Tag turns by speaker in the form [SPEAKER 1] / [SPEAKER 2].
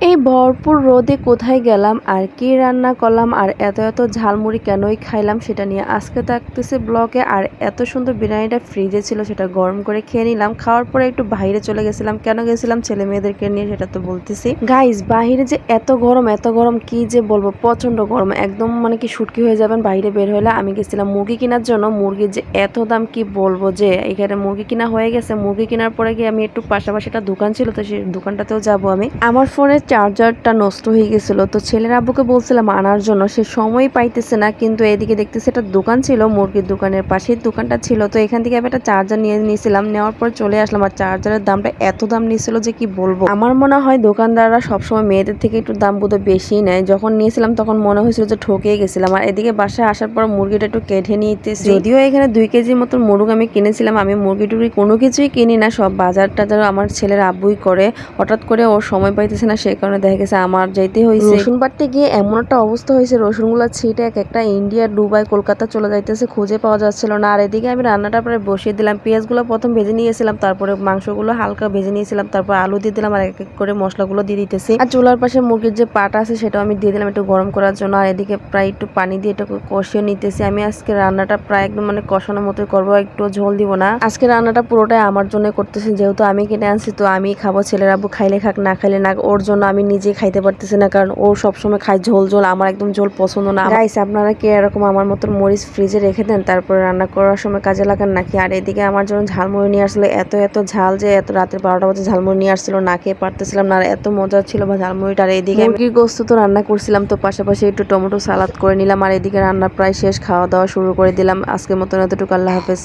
[SPEAKER 1] এই ভরপুর রোদে কোথায় গেলাম? আর কি রান্না করলাম? আর এত এত ঝালমুড়ি কেনই খাইলাম সেটা নিয়ে? আজকে থাকতেছে ব্লগে, আর এত সুন্দর বিরিয়ানিটা ফ্রিজে ছিল সেটা গরম করে খেয়ে নিলাম। খাওয়ার পরে একটু বাইরে চলে গেছিলাম। কেন গেছিলাম? ছেলে মেয়েদেরকে নিয়ে সেটা তো বলতেছি। গাইস বাইরে যে এত গরম এত গরম, কি যে বলব? প্রচণ্ড গরম। একদম মানে কি শুটকি হয়ে যাবেন বাইরে বের হলে আমি গেছিলাম মুরগি কেনার জন্য। মুরগির যে এত দাম কি বলব যে, এখানে মুরগি কিনা হয়ে গেছে। মুরগি কেনার পরে গিয়ে আমি একটু পাশাপাশি একটা দোকান ছিল, তো সেই দোকানটাতেও যাব আমি। আমার ফোনের চার্জারটা নষ্ট হয়ে গেছিল। তো ছেলের আব্বুকে বলছিলাম আনার জন্য, সে সময় পাইতেছে না, কিন্তু এদিকে দেখতেছে একটা দোকান ছিল, মুরগির দোকানের পাশেই দোকানটা ছিল। তো এখান থেকে আমি একটা চার্জার নিয়ে নিয়েছিলাম, নেওয়ার পর চলে আসলাম। আর চার্জারের দামটা এত দাম নিয়েছিল যে কি বলব? আমার মনে হয় দোকানদাররা সবসময় মেয়েদের থেকে একটু দাম বোধহয় বেশি নেয়। যখন নিয়েছিলাম তখন মনে হয়েছিল যে ঠকে গেছিলাম। আর এদিকে বাসায় আসার পর মুরগিটা একটু কেটে নিতেছি। যদিও এখানে দুই কেজির মতন মুরগ আমি কিনেছিলাম, আমি মুরগি টুরগি কোনো কিছুই কিনি না, সব বাজার টাজার আমার ছেলের আব্বুই করে। হঠাৎ করে ওর সময় পাইতেছে না সেই কারণে দেখা গেছে আমার যাইতে হয়েছে রসুন বাটতে গিয়ে এমন একটা অবস্থা হয়েছে, রসুনগুলো ছিটে এক একটা ইন্ডিয়া, দুবাই, কলকাতা চলে যাইতেছে, খুঁজে পাওয়া যাচ্ছিল না। আর এদিকে আমি রান্নাটা প্রায় বসিয়ে দিলাম, পেঁয়াজগুলো প্রথম ভেজে নিয়েছিলাম, তারপরে মাংসগুলো হালকা ভেজে নিয়েছিলাম, তারপর আলু দিয়ে দিলাম, আর এক এক করে মশলাগুলো দিয়ে দিতেছি। আর চুলার পাশে মুরগির যে পাটা আছে, সেটাও আমি দিয়ে দিলাম একটু গরম করার জন্য। আর এদিকে প্রায় একটু পানি দিয়ে একটু কষিয়ে নিতেছি। আমি আজকে রান্নাটা প্রায় একদম মানে কষানোর মতোই করব, একটু ঝোল দিব না। আজকে রান্নাটা পুরোটাই আমার জন্য করতেছি যেহেতু আমি কিনে আনছি, তো আমি খাব, ছেলের খাইলে খাক, না খাইলে না, ওর জন্য আমি নিজে খাইতে পারতেছি না, কারণ ও সবসময় খায় ঝোল ঝোল, আমার একদম ঝোল পছন্দ না। গাইস আপনারা কি এরকম আমার মতন মরিচ ফ্রিজে রেখে দেন, তারপরে রান্না করার সময় কাজে লাগান নাকি? আর এদিকে আমার জন্য ঝালমুড়ি নিয়ে আসলো এত এত ঝাল যে এত রাতের বারোটা বাজে ঝালমুড়ি নিয়ে আসছিল, না খেয়ে পারতেছিলাম না, আর এত মজা ছিল বা ঝালমুড়িটা। আর এদিকে মুরগির গোস্ত তো রান্না করছিলাম, তো পাশাপাশি একটু টমেটো সালাদ করে নিলাম, আর এদিকে রান্না প্রায় শেষ, খাওয়া দাওয়া শুরু করে দিলাম। আজকের মতন এতটুকু, আল্লাহ হাফেজ।